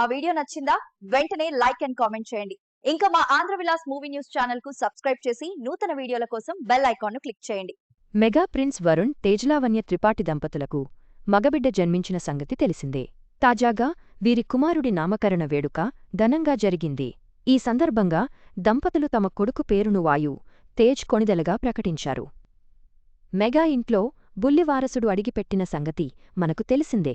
ఆ వీడియో నచ్చిందా? వెంటనే లైక్ అండ్ కామెంట్ చేయండి. ఇంకా మా ఆంధ్ర విలాస్ మూవీ న్యూస్ ఛానల్కు సబ్స్క్రైబ్ చేసి నూతన వీడియోల కోసం బెల్ ఐకాన్ను క్లిక్ చేయండి. మెగా ప్రిన్స్ వరుణ్ తేజలావన్య త్రిపాఠి దంపతులకు మగబిడ్డ జన్మించిన సంగతి తెలిసిందే. తాజాగా వీరి కుమారుడి నామకరణ వేడుక ఘనంగా జరిగింది. ఈ సందర్భంగా దంపతులు తమ కొడుకు పేరును వాయు తేజ్ కొణిదెలగా ప్రకటించారు. మెగా ఇంట్లో బుల్లివారసుడు అడిగిపెట్టిన సంగతి మనకు తెలిసిందే.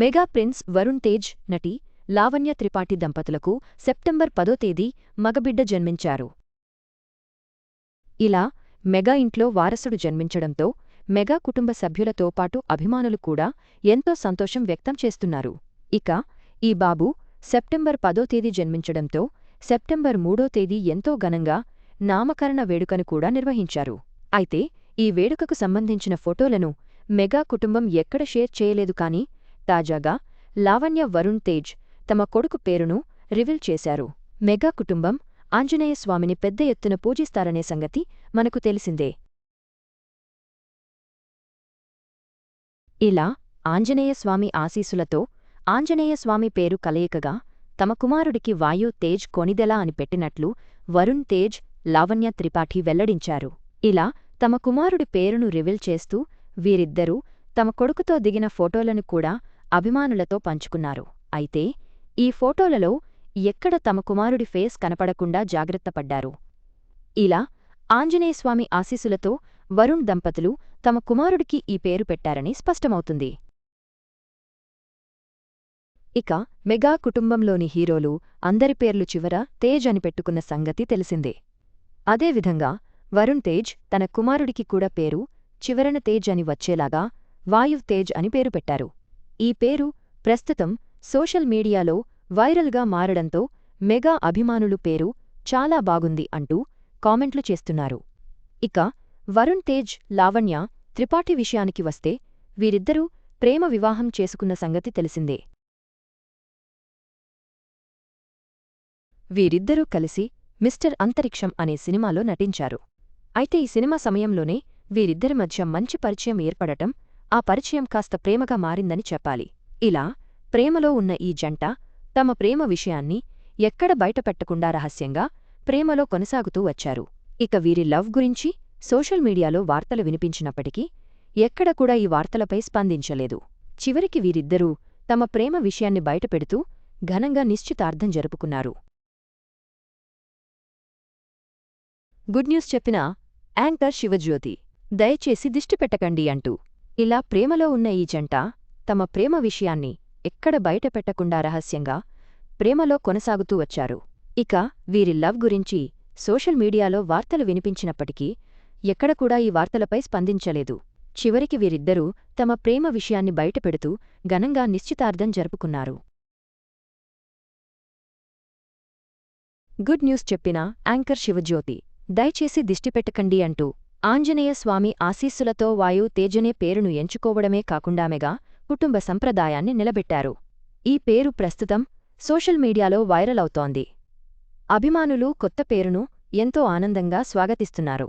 మెగా ప్రిన్స్ వరుణ్ తేజ్ నటి లావణ్య త్రిపాఠి దంపతులకు సెప్టెంబర్ పదో తేదీ మగబిడ్డ జన్మించారు. ఇలా మెగా ఇంట్లో వారసుడు జన్మించడంతో మెగా కుటుంబ సభ్యులతో పాటు అభిమానులు కూడా ఎంతో సంతోషం వ్యక్తం చేస్తున్నారు. ఇక ఈ బాబు సెప్టెంబర్ పదో తేదీ జన్మించడంతో సెప్టెంబర్ మూడో తేదీ ఎంతో ఘనంగా నామకరణ వేడుకను కూడా నిర్వహించారు. అయితే ఈ వేడుకకు సంబంధించిన ఫోటోలను మెగా కుటుంబం ఎక్కడ షేర్ చేయలేదు కానీ తాజాగా లావణ్య వరుణ్ తేజ్ తమ కొడుకు పేరును రివీల్ చేశారు. మెగా కుటుంబం ఆంజనేయ స్వామిని పెద్ద ఎత్తున పూజిస్తారనే సంగతి మనకు తెలిసిందే. ఇలా ఆంజనేయ స్వామి ఆశీసులతో ఆంజనేయ స్వామి పేరు కలయికగా తమ కుమారుడికి వాయు తేజ్ కొనిదెలా అని పెట్టినట్లు వరుణ్ తేజ్ లావణ్య త్రిపాఠి వెల్లడించారు. ఇలా తమ కుమారుడి పేరును రివీల్ చేస్తూ వీరిద్దరూ తమ కొడుకుతో దిగిన ఫోటోలను కూడా అభిమానులతో పంచుకున్నారు. అయితే ఈ ఫోటోలలో ఎక్కడ తమ కుమారుడి ఫేస్ కనపడకుండా జాగ్రత్తపడ్డారు ఇలా ఆంజనేయస్వామి ఆశీసులతో వరుణ్ దంపతులు తమ కుమారుడికి ఈ పేరు పెట్టారని స్పష్టమవుతుంది. ఇక మెగా కుటుంబంలోని హీరోలు అందరి పేర్లు చివర తేజ్ అని పెట్టుకున్న సంగతి తెలిసిందే. అదేవిధంగా వరుణ్ తేజ్ తన కుమారుడికి కూడా పేరు చివరన తేజ్ అని వచ్చేలాగా వాయువ్ తేజ్ అని పేరు పెట్టారు. ఈ పేరు ప్రస్తుతం సోషల్ మీడియాలో వైరల్గా మారడంతో మెగా అభిమానులు పేరు చాలా బాగుంది అంటూ కామెంట్లు చేస్తున్నారు. ఇక వరుణ్ తేజ్ లావణ్య త్రిపాఠి విషయానికి వస్తే వీరిద్దరూ ప్రేమ వివాహం చేసుకున్న సంగతి తెలిసిందే. వీరిద్దరూ కలిసి మిస్టర్ అంతరిక్షం అనే సినిమాలో నటించారు. అయితే ఈ సినిమా సమయంలోనే వీరిద్దరి మధ్య మంచి పరిచయం ఏర్పడటం ఆ పరిచయం కాస్త ప్రేమగా మారిందని చెప్పాలి. ఇలా ప్రేమలో ఉన్న ఈ జంట తమ ప్రేమ విషయాన్ని ఎక్కడ బయటపెట్టకుండా రహస్యంగా ప్రేమలో కొనసాగుతూ వచ్చారు. ఇక వీరి లవ్ గురించి సోషల్ మీడియాలో వార్తలు వినిపించినప్పటికీ ఎక్కడ కూడా ఈ వార్తలపై స్పందించలేదు. చివరికి వీరిద్దరూ తమ ప్రేమ విషయాన్ని బయటపెడుతూ ఘనంగా నిశ్చితార్థం జరుపుకున్నారు. గుడ్ న్యూస్ చెప్పిన యాంకర్ శివజ్యోతి దయచేసి దిష్టిపెట్టకండి అంటూ ఇలా ప్రేమలో ఉన్న ఈ జంట తమ ప్రేమ విషయాన్ని ఎక్కడ బయటపెట్టకుండా రహస్యంగా ప్రేమలో కొనసాగుతూ వచ్చారు. ఇక వీరి లవ్ గురించి సోషల్ మీడియాలో వార్తలు వినిపించినప్పటికీ ఎక్కడ కూడా ఈ వార్తలపై స్పందించలేదు. చివరికి వీరిద్దరూ తమ ప్రేమ విషయాన్ని బయటపెడుతూ ఘనంగా నిశ్చితార్థం జరుపుకున్నారు. గుడ్ న్యూస్ చెప్పిన యాంకర్ శివజ్యోతి దయచేసి దిష్టిపెట్టకండి అంటూ ఆంజనేయ స్వామి ఆశీస్సులతో వాయు తేజనే పేరును ఎంచుకోవడమే కాకుండామెగా కుటుంబ సంప్రదాయాన్ని నిలబెట్టారు. ఈ పేరు ప్రస్తుతం సోషల్ మీడియాలో వైరల్ అవుతోంది. అభిమానులు కొత్త పేరును ఎంతో ఆనందంగా స్వాగతిస్తున్నారు.